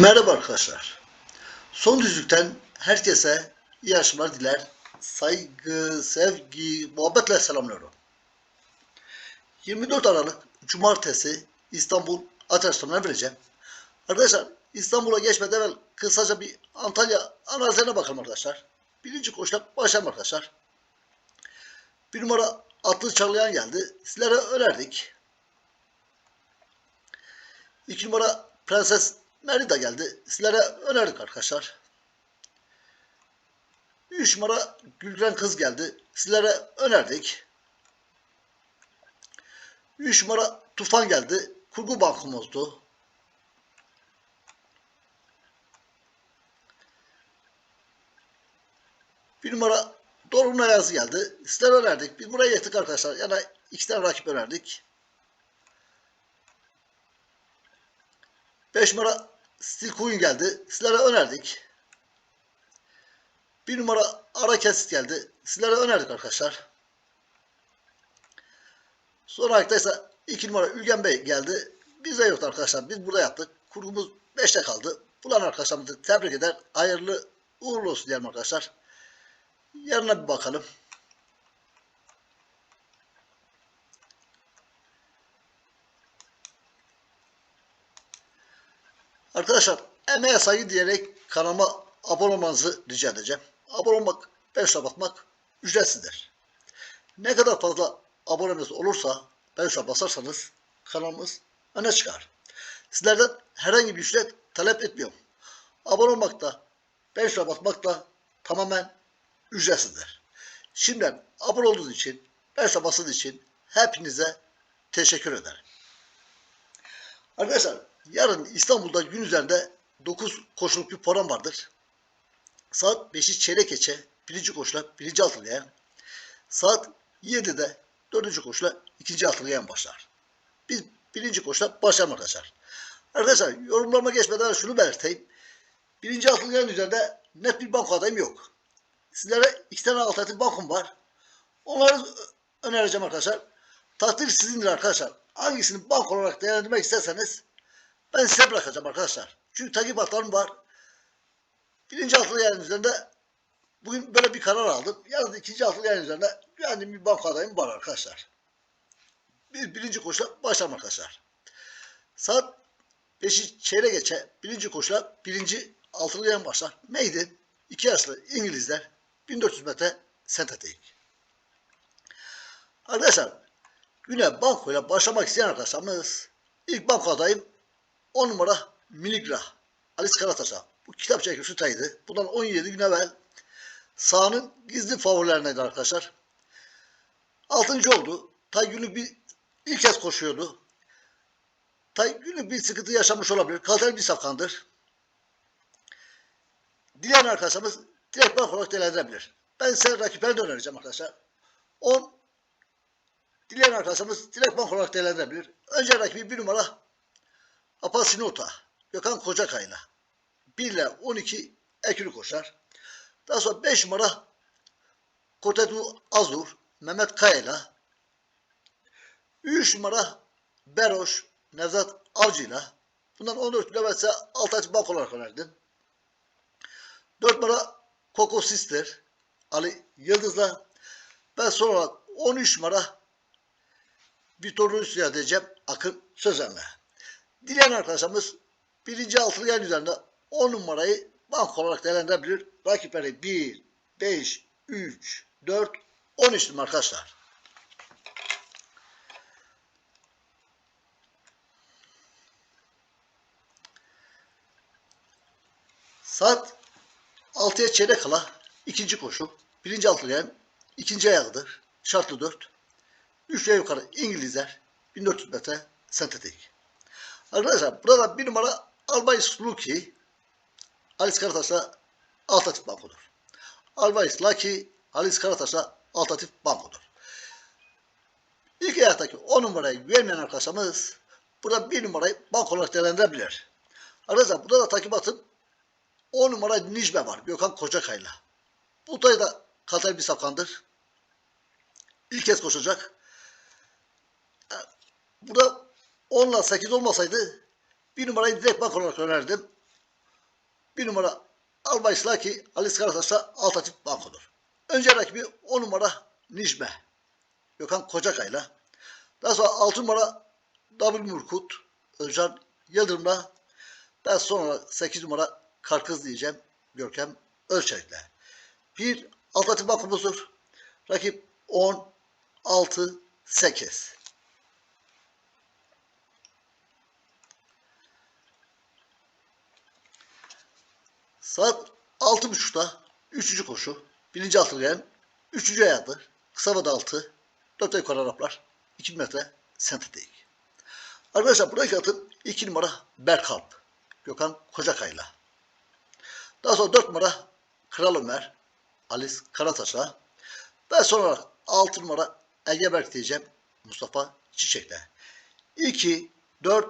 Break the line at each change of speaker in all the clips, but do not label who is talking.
Merhaba arkadaşlar. Son düzlükten herkese iyi akşamlar diler. Saygı, sevgi, muhabbetle selamlıyorum. 24 Aralık Cumartesi İstanbul Ateşlerine vereceğim. Arkadaşlar İstanbul'a geçmeden evvel kısaca bir Antalya analizlerine bakalım arkadaşlar. Birinci koşuda başlayalım arkadaşlar. Bir numara atlı çağlayan geldi. Sizlere önerdik. İki numara Prenses Merida geldi. Sizlere önerdik arkadaşlar. Üç numara Gülgren Kız geldi. Sizlere önerdik. Üç numara Tufan geldi. Kurgu bankumuzdu. Bir numara Dorun Ayazı geldi. Sizlere önerdik. Biz buraya yettik arkadaşlar. Yani iki tane rakip önerdik. 5 numara Steel Queen geldi. Sizlere önerdik. 1 numara Ara Kesit geldi. Sizlere önerdik arkadaşlar. Sonra arkadaşlar 2 numara Ülgen Bey geldi. Bize yoktu arkadaşlar. Biz burada yaptık. Kurgumuz 5'te kaldı. Bulan arkadaşlarımızı tebrik eder. Hayırlı uğurlu olsun diyelim arkadaşlar. Yarına bir bakalım. Arkadaşlar emeğe saygı diyerek kanalıma abone olmanızı rica edeceğim. Abone olmak, beğenişe basmak ücretsizdir. Ne kadar fazla abonemiz olursa beğenişe basarsanız kanalımız öne çıkar. Sizlerden herhangi bir ücret talep etmiyorum. Abone olmak da beğenişe basmak da tamamen ücretsizdir. Şimdiden abone olduğunuz için, beğenişe bastığınız için hepinize teşekkür ederim. Arkadaşlar yarın İstanbul'da gün üzerinde 9 koşuluk bir program vardır. Saat 5'i çeyrek geçe birinci koşula birinci altılıyan. Saat 7'de dördüncü koşula ikinci altılıyan başlar. Biz birinci koşula başlayalım arkadaşlar. Arkadaşlar yorumlarıma geçmeden şunu belirteyim. Birinci altılıyan üzerinde net bir banko adayım yok. Sizlere iki tane alternatif bankom var. Onları önereceğim arkadaşlar. Takdir sizindir arkadaşlar. Hangisini bank olarak değerlendirmek isterseniz ben size bırakacağım arkadaşlar. Çünkü takip hatlarım var. Birinci altılı yayın üzerinde bugün böyle bir karar aldım. Yarın ikinci altılı yayın üzerinde güvendiğim bir banka adayım var arkadaşlar. Bir, birinci koşula başlayalım arkadaşlar. Saat 5'i çeyre geçe birinci koşula birinci altılı yayın başlar. Maiden iki yaşlı İngilizler 1400 metre sentetik. Arkadaşlar güne bankoyla başlamak isteyen arkadaşlarımız ilk banko adayım 10 numara Miligra Alice Karataş'a. Bu kitap çekilmiş taydı. Bundan 17 gün evvel sahanın gizli favorilerindendi arkadaşlar. 6. oldu. Tay günü bir ilk kez koşuyordu. Tay günü bir sıkıntı yaşamış olabilir. Kaliteli bir safkandır. Dileyen arkadaşlarımız direkt bank olarak değerlendirebilir. Ben size rakiplerini önereceğim arkadaşlar. 10 Dileyen arkadaşlarımız direkt bank olarak değerlendirebilir. Önce rakibi bir numara Apasinota, Gökhan Kocakay'la 1 ile 12 ekili koşar. Daha sonra 5 numara Kotetu Azur, Mehmet Kaya'yla 3 numara Beroş, Nevzat Avcı'yla bundan 14 kilometre alt açı bank olarak önerdim. 4 numara Coco Sister, Ali Yıldız'la ve son olarak 13 numara Vitor Rusya diyeceğim Akın Sözen'le. Dileyen arkadaşlarımız birinci altılı yer üzerinde 10 numarayı bank olarak değerlendirebilir. Rakipleri 1, 5, 3, 4, 10 isim arkadaşlar. Saat 6'ya çeyrek kala ikinci koşu. Birinci altılı yer ikinci ayağıdır. Şartlı 4. 3 ve yukarı İngilizler 1400 metre sentetik. Arkadaşlar burada bir numara Albayis Lucky Halis Karataş'la Altatif Banko'dur. Albayis Lucky Halis Karataş'la Altatif Banko'dur. İlk ayaktaki 10 numarayı vermeyen arkadaşlarımız burada bir numarayı bank olarak değerlendirebilir. Arkadaşlar burada da takip atın 10 numara Nicme var. Gökhan Kocakay'la. Bu da kaliteli bir safkandır. İlk kez koşacak. Burada 10 ile 8 olmasaydı bir numarayı direkt bank olarak önerdim. Bir numara Albay Slaki Ali Karataş'ta alternatif bankodur. Önce rakibi 10 numara Nijme. Gökhan Kocakay'la. Daha sonra 6 numara W Murkut. Özcan Yıldırım'la. Daha sonra 8 numara Karkız diyeceğim. Görkem Özçelik'le. Bir alternatif bankomuzdur. Rakip 10, 6, 8. Saat 6.30'da 3. koşu. Birinci altılgayan 3. ayağıdır. Kısa vada altı. 4 yukarı Araplar. 2 metre sentetik. Arkadaşlar buradaki atın 2 numara Berkalp. Gökhan Kocakay'la. Daha sonra 4 numara Kral Ömer. Alice Karataş'la. Ve sonra 6 numara Egeberk diyeceğim. Mustafa Çiçek'le. 2, 4,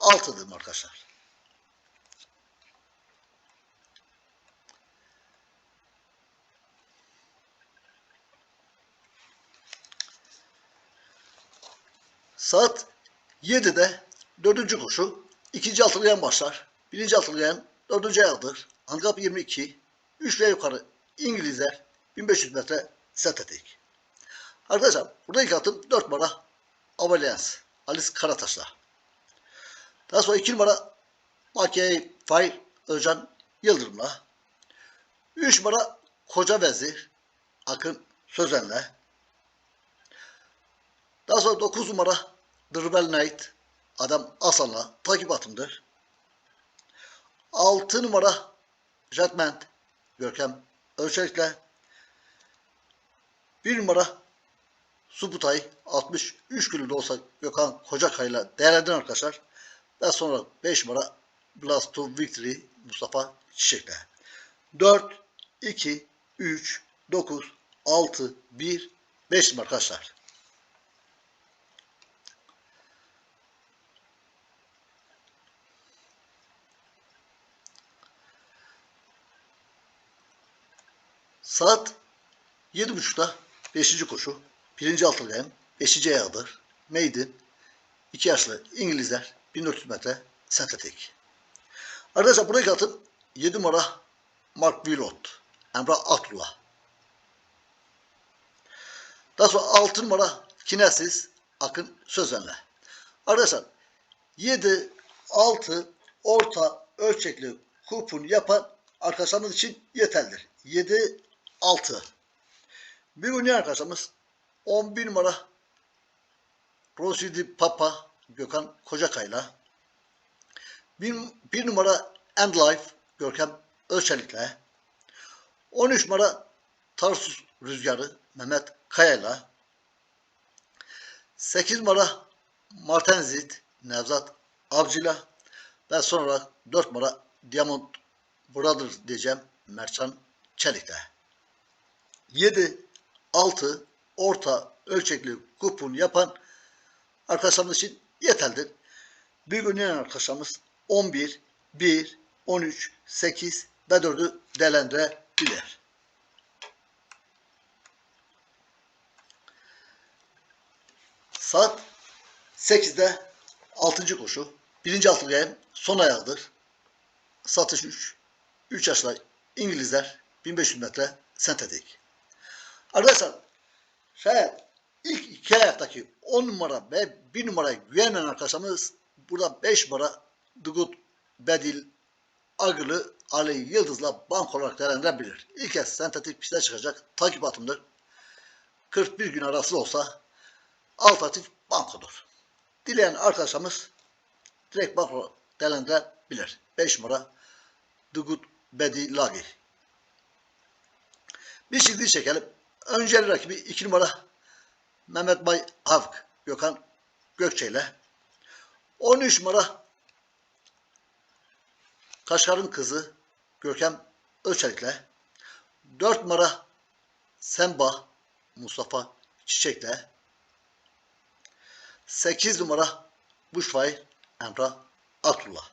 6 dedim arkadaşlar. Saat 7'de dördüncü koşu. ikinci altılıyan başlar. Birinci altılıyan dördüncü ayağıdır. Handikap 22. 3 ve yukarı İngilizler 1500 metre sentetik. Arkadaşlar burada ilk atım 4 numara Avalyans. Alice Karataş'la. Daha sonra 2 numara Makiye Fay Özcan Yıldırım'la. 3 numara Koca Vezir Akın Sözen'le. Daha sonra 9 numara Dırbel Knight Adam Asan'la takip atımdır. 6 numara Jetment Görkem Ölçek'le 1 numara Subutay 63 kilo da olsa Gökhan Kocakay'la değerlendirin arkadaşlar. Ve sonra 5 numara Blast to Victory Mustafa Çiçek'le. 4, 2, 3, 9, 6, 1, 5 numara arkadaşlar. Saat 7.30'da 5. koşu. Birinci altılgayan 5. ayağıdır. Maiden 2 yaşlı İngilizler 1400 metre sentetik. Arkadaşlar buraya atın 7 numara Mark Willot. Emrah Atullah. Daha sonra 6 numara Kinesis Akın Sözenle. Arkadaşlar 7, 6 orta ölçekli kupon yapan arkadaşlarımız için yeterlidir. 7, 6. Bir oynayan arkadaşımız 11 numara Rosidi Papa Gökhan Kocakay'la bir numara End Life Görkem Özçelik'le 13 numara Tarsus Rüzgarı Mehmet Kaya'yla 8 numara Martenzit Nevzat Avcı'yla ve sonra 4 numara Diamond Brothers diyeceğim Merçan Çelik'le. 7, 6 orta ölçekli kupon yapan arkadaşlarımız için yeterlidir. Bir oynayan arkadaşlarımız 11, 1, 13, 8 ve 4'ü değerlendirebilir. Saat 8'de 6. koşu. Birinci altılı yayın son ayağıdır. Satış 3. 3 yaşlı İngilizler 1500 metre sentetik. Arkadaşlar şayet ilk iki ayaktaki 10 numara ve 1 numara güvenen arkadaşlarımız burada 5 numara Dugut Bedil Agılı Ali Yıldız'la bank olarak değerlendirebilir. İlk kez sentetik piste çıkacak takip atımdır. 41 gün arası olsa alternatif bankodur. Dileyen arkadaşlarımız direkt bank olarak değerlendirebilir. 5 numara Dugut Bedi Lagi. Bir çizgi çekelim. Önceli rakibi 2 numara. Mehmet Bay Havk Gökhan Gökçe ile 13 numara. Kaşgar'ın kızı Görkem Özçelik'le. 4 numara. Semba Mustafa Çiçek'le. 8 numara. Buşfay Emrah Abdullah.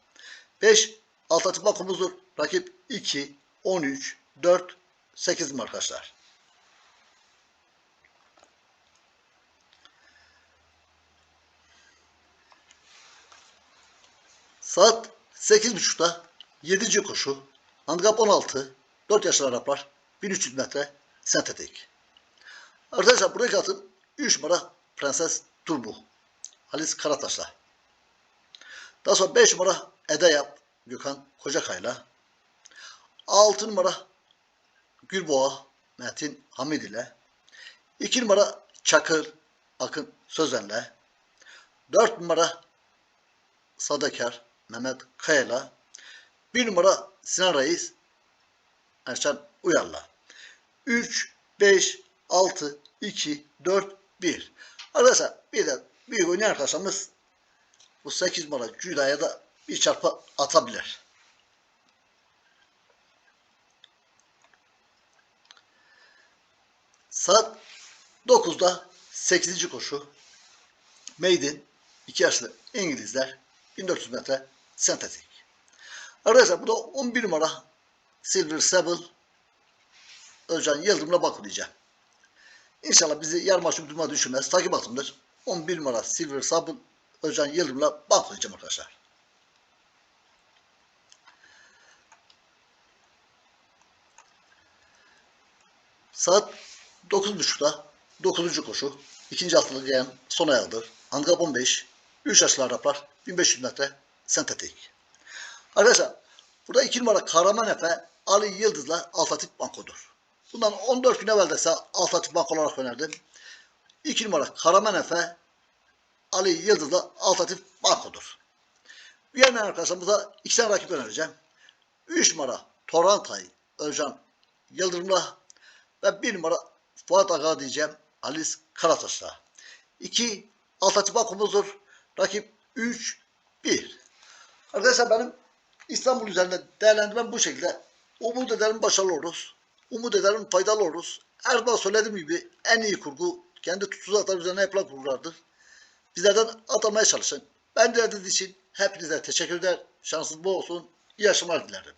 5 Alternatif bankomuzdur. Rakip 2, 13, 4, 8 mi arkadaşlar? Saat 8.30'da 7. koşu. Handikap 16. 4 yaşlı Araplar. 1300 metre sentetik. Arkadaşlar buradaki atım 3 numara Prenses Turbu. Halis Karataş'la. Daha sonra 5 numara Edeyap Gökhan Kocakay'la. 6 numara Gülboğa Metin Hamid ile. 2 numara Çakır Akın Sözen'le. 4 numara Sadakar Mehmet Kaya'la. 1 numara Sinan Reis Erçan Uyar'la. 3, 5, 6, 2, 4, 1. Arkadaşlar bir de büyük oynayan arkadaşlarımız bu 8 numara Cüda'ya da bir çarpı atabilir. Saat 9'da 8. koşu. Maiden 2 yaşlı İngilizler 1400 metre sentetik. Arkadaşlar bu da 11 numara Silver Sable Özcan Yıldırım'la bakılacak. İnşallah bizi yarım maçlık duruma düşürmez. Takip atımdır. 11 numara Silver Sable Özcan Yıldırım'la bakılacağım arkadaşlar. Saat 9.30'da 9. koşu. ikinci haftalık giyen sona erdi. Handikap 15. 3 yaşlı Araplar 1500 metre sentetik. Arkadaşlar burada 2 numara Kahraman Efe Ali Yıldız'la Altatif Banko'dur. Bundan 14 gün evvel de Altatif Banko olarak önerdim. 2 numara Kahraman Efe Ali Yıldız'la Altatif Banko'dur. Diğer arkadaşlarımıza iki tane rakip önereceğim. 3 numara Torantay Özcan Yıldırım'la ve 1 numara Fuat Aga diyeceğim Alice Karataş'la. 2 Altatif Banko'muzdur. Rakip 3 1. Arkadaşlar benim İstanbul üzerinde değerlendirmem bu şekilde. Umut ederim başarılı oluruz. Umut ederim faydalı oluruz. Her zaman söylediğim gibi en iyi kurgu kendi tutsuzluklar üzerine yapılan kurgulardır. Bizlerden atamaya çalışın. Ben dinlediğiniz için hepinize teşekkür eder. Şansınız bol olsun. İyi akşamlar dilerim.